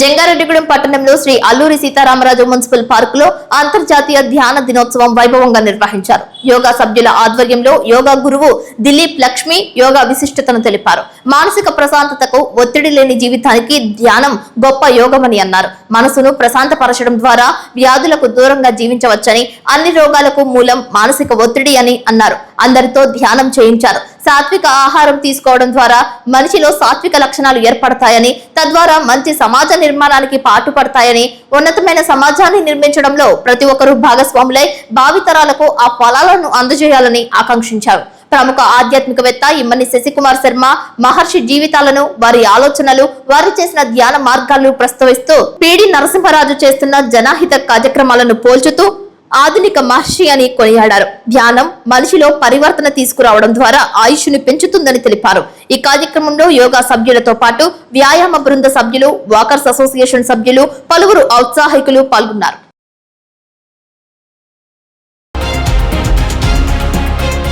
జంగారెడ్డిగూడెం పట్టణంలో శ్రీ అల్లూరి సీతారామరాజు మున్సిపల్ పార్క్లో అంతర్జాతీయ ధ్యాన దినోత్సవం వైభవంగా నిర్వహించారు. యోగా సభ్యుల ఆధ్వర్యంలో యోగా గురువు దిలీప్ లక్ష్మి యోగా విశిష్టతను తెలిపారు. మానసిక ప్రశాంతతకు ఒత్తిడి లేని జీవితానికి ధ్యానం గొప్ప యోగమని అన్నారు. మనసును ప్రశాంతపరచడం ద్వారా వ్యాధులకు దూరంగా జీవించవచ్చని అన్ని రోగాలకు మూలం మానసిక ఒత్తిడి అని అన్నారు. అందరితో ధ్యానం చేయించారు. సాత్విక ఆహారం తీసుకోవడం ద్వారా మనిషిలో సాత్విక లక్షణాలు ఏర్పడతాయని తద్వారా మంచి సమాజ నిర్మాణానికి పాటుపడతాయని ఉన్నతమైన సమాజాన్ని నిర్మించడంలో ప్రతి ఒక్కరూ భాగస్వాములై భావితరాలకు ఆ ఫలాలను అందజేయాలని ఆకాంక్షించారు. ప్రముఖ ఆధ్యాత్మికవేత్త ఇమ్మని శశికుమార్ శర్మ మహర్షి జీవితాలను వారి ఆలోచనలు వారు చేసిన ధ్యాన మార్గాలను ప్రస్తావిస్తూ పిడి నరసింహరాజు చేస్తున్న జనాహిత కార్యక్రమాలను పోల్చుతూ ఆధునిక మహర్షి అని కొనియాడారు. ధ్యానం మనిషిలో పరివర్తన తీసుకురావడం ద్వారా ఆయుష్ను పెంచుతుందని తెలిపారు. ఈ కార్యక్రమంలో యోగా సభ్యులతో పాటు వ్యాయామ బృంద సభ్యులు వాకర్స్ అసోసియేషన్ సభ్యులు పలువురు ఔత్సాహికులు పాల్గొన్నారు.